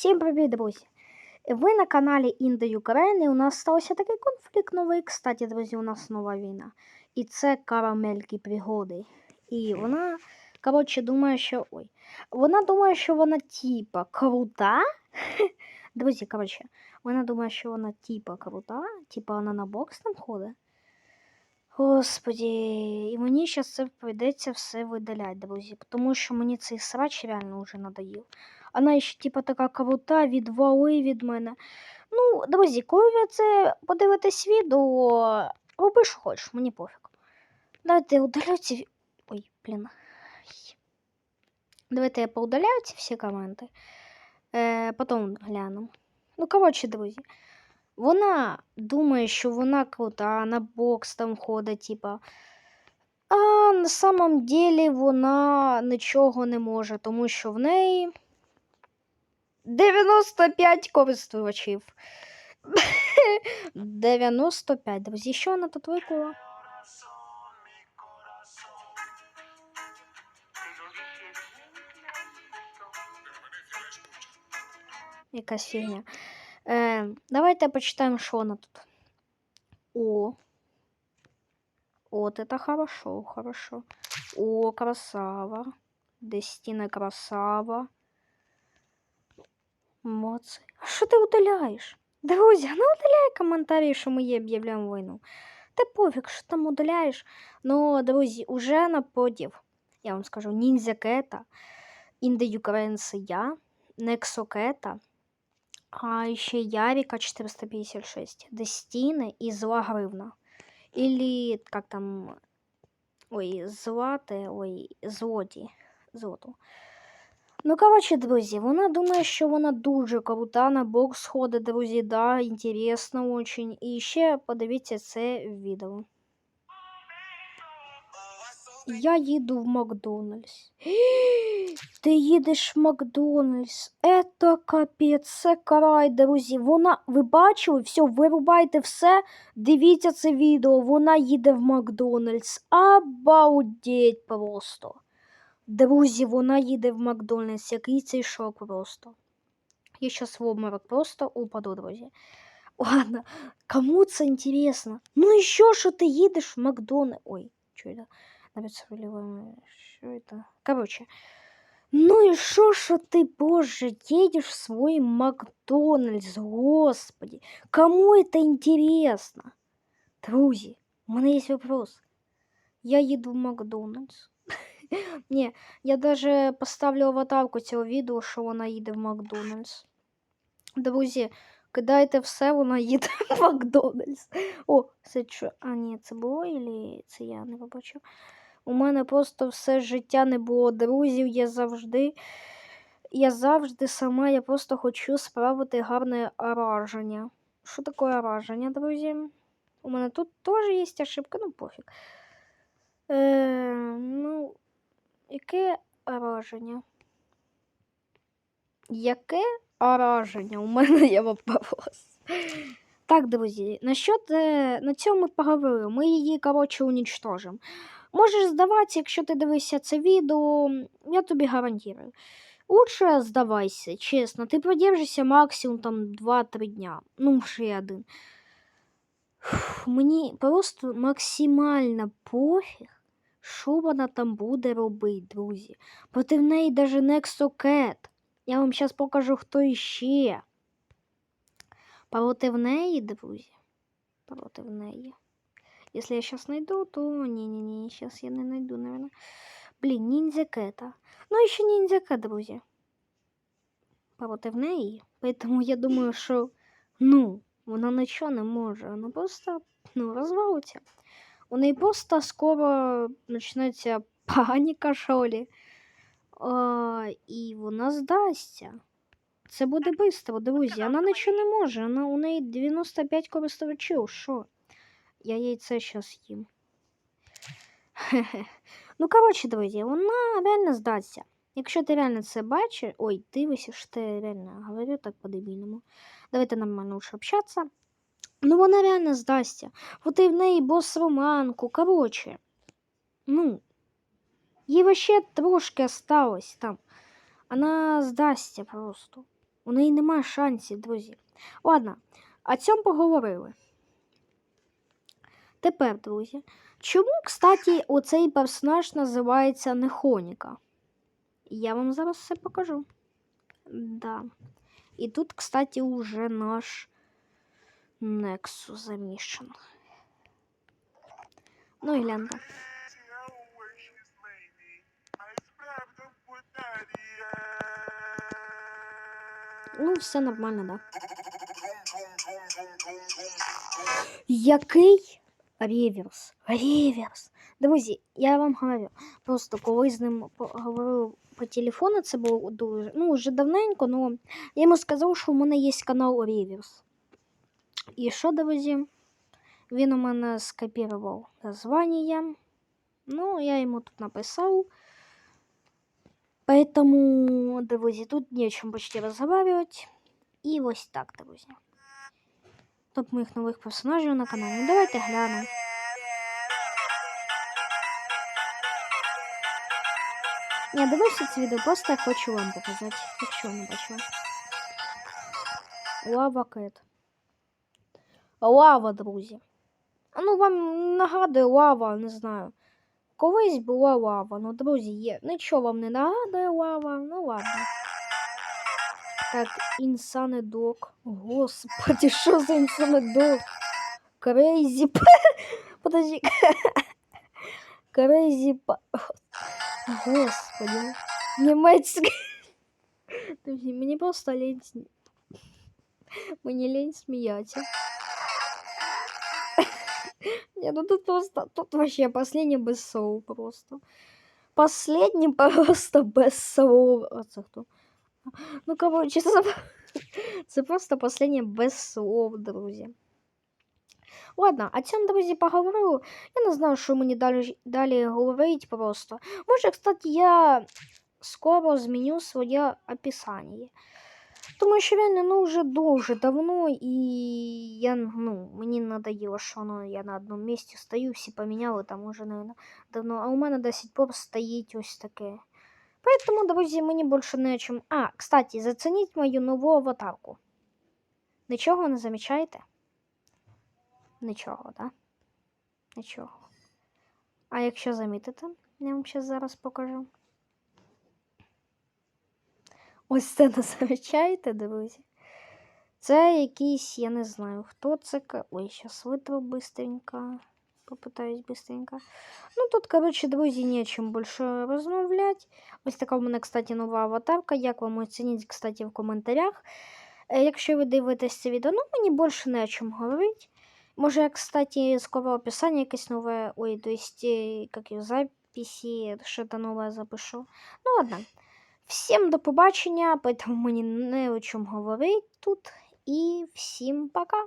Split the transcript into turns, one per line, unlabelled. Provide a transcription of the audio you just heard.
Всім привіт, друзі! Ви на каналі Інда Ukraine, і у нас стався такий конфлікт новий. Кстати, друзі, у нас нова війна. І це карамельки пригоди. І вона, коротше, думає, що. Ой. Вона думає, що вона типа крута. Друзі, коротше, вона думає, що вона типа крута, типа вона на бокс там ходить. Господі, і мені зараз це прийдеться все видаляти, друзі, тому що мені цей срач реально вже надоїв. Вона ще, типа, така крута, відвали від мене. Ну, друзі, коли ви це подивитесь відео, роби, що хочеш, мені пофіг. Давайте удаляю ці. Ой, блін. Давайте я поудаляю ці всі коменти. Е, потім гляну. Ну, коротше, друзі. Вона думає, що вона крута, на бокс там ходить, типа. А на самом деле вона нічого не може, тому що в неї 95 користувачів. 95, друзі. Що вона тут виклала? Якась фігня. Е, давайте почитаємо, що вона тут. О. Вот это хорошо, хорошо. О, красава. Дестина красава. Молодці. А що ти удаляєш? Друзі, не удаляй коментарі, що ми їй об'являємо війну. Та пофіг, що там удаляєш. Ну, друзі, уже наподів. Я вам скажу, ніндзя кета, Інде Юкренс я, Нексо кета, а ще Ярика 456, Дестины и Зла Гривна. Или как там, ой, Злате, ой, Злоті, Злоту. Ну, коротше, друзі, вона думає, що вона дуже крута на бокс ходить, друзі, да, інтересно очень. І ще подивіться це відео. Я їду в Макдональдс. Ти їдеш в Макдональдс. Ето капець, це край, друзі. Вона, ви бачили, все, вирубайте все, дивіться це відео. Вона їде в Макдональдс. Обалдеть просто. Друзі, вона їде в Макдональдс. Який цей шок просто. Я щас в обморок просто упаду, друзі. Ладно, кому це інтересно? Ну і що, що ти їдеш в Макдональдс? Ой, що це? Навіть схвилювано. Що це? Короче. Ну і що, що ти, боже, едешь в свой Макдональдс, господи. Кому это интересно? Друзі, у мене є вопрос. Я їду в Макдональдс. Ні, я даже поставлю аватарку цього відео, що вона їде в Макдональдс. Друзі, кидайте все, вона їде в Макдональдс. О, це що? А, ні, це було, или це я не побачив? У мене просто все життя не було друзів. Я завжди. Я завжди сама, я просто хочу справити гарне враження. Що таке враження, друзі? У мене тут теж є ошибка, ну пофіг. Е, ну, яке враження? Яке враження? У мене є вопрос. Так, друзі, насчет, на цьому ми поговорили. Ми її, коротше, унічтожимо. Можеш здаватися, якщо ти дивишся це відео, я тобі гарантую. Лучше здавайся, чесно, ти продержишся максимум там 2-3 дня. Ну, ще один. Фух, Мені просто максимально пофіг, що вона там буде робити, друзі. Проти в неї даже Nexo Я вам зараз покажу, хто іще. Проти в неї, друзі. Проти в неї. Если я сейчас найду, то не-не-не, сейчас я не найду, наверное. Блин, ниндзя Кэта. Ну, еще ниндзя Кэт, друзья. Проти в неї. Поэтому я думаю, що, ну, вона нічого не може. Вона просто, ну, розвалиться. У неї просто скоро почнеться паніка. А, і вона здасться. Це буде швидко, друзі. Вона нічого не може. Вона, у неї 95 користувачів. Що? Я яйце сейчас їм. Ну, коротше, друзі, вона реально здасться. Якщо ти реально це бачиш, ой, дивишся, що ти реально говорю так по-дебільному. Давайте нормально лучше общатися. Ну, вона реально здасться. Вот і в неї бос романку. Коротше. Ну, їй вообще трошки осталось там. Вона здасться просто. У неї немає шансів, друзі. Ладно, о цьому поговорили. Тепер, друзі, чому, кстати, оцей персонаж називається Нехоніка? Я вам зараз все покажу. Да. І тут, кстати, уже наш Нексус заміщен. Ну і гляньте. Ну, все нормально, да. Який реверс? Реверс. Друзі, я вам говорю, просто коли з ним поговорив по телефону, це було дуже, ну, вже давненько, але я йому сказав, що у мене є канал Реверс. І що, друзі? Він у мене скопірував названня. Ну, я йому тут написав. Поэтому, друзі, тут не о чем почти разговаривать. І ось так, друзі. Топ моїх нових персонажів на каналі. Ну, Давайте глянемо. Я дивився це відео, просто я хочу вам показати, якщо ви не бачили. Лава Кет. Лава, друзі. Ну вам нагадує лава, не знаю. Колись була лава, ну, друзі, є. Нічого вам не нагадує лава, ну ладно. Так, інсанедок. Господи, що за інсанедок? Крейзі. п- Подожди. Па- Господи. Німецький. Друзі, мені просто лень. Мені лень сміятися. Не, ну тут просто, тут вообще последний без слов просто. Последний просто без слов. А це хто? Ну, короче, це, це просто последнє без слов, друзі. Ладно, о цьому, друзі, поговорю. Я не знаю, що мені далі, далі говорити просто. Може, кстати, я скоро зміню своє описання. Тому що реально, ну, вже дуже давно, і я, ну, мені надоело, що ну, я на одному місці стою, всі поміняли там уже, наверное, давно, а у мене до сих пор стоїть ось таке. Поэтому, друзі, мені більше не о чим. А, кстати, зацініть мою нову аватарку. Нічого не замічаєте? Нічого, да? Нічого. А якщо замітите, я вам зараз покажу. Ось це не замічаєте, друзі? Це якийсь, я не знаю, хто це. ка- Ой, зараз витру быстренько. Попытаюсь быстренько. Ну, тут, коротше, друзі, не о чим більше розмовляти. Ось така в мене, кстати, нова аватарка. Як вам оцініть, кстати, в коментарях. Е, Якщо ви дивитесь це відео, ну мені більше не о чим говорити. Може, я, кстати, скоро описання якесь нове, ой, то есть, е, як і записи, що-то нове запишу. Ну, ладно. Всім до побачення, поэтому мені не о чому говорити тут. І всім пока.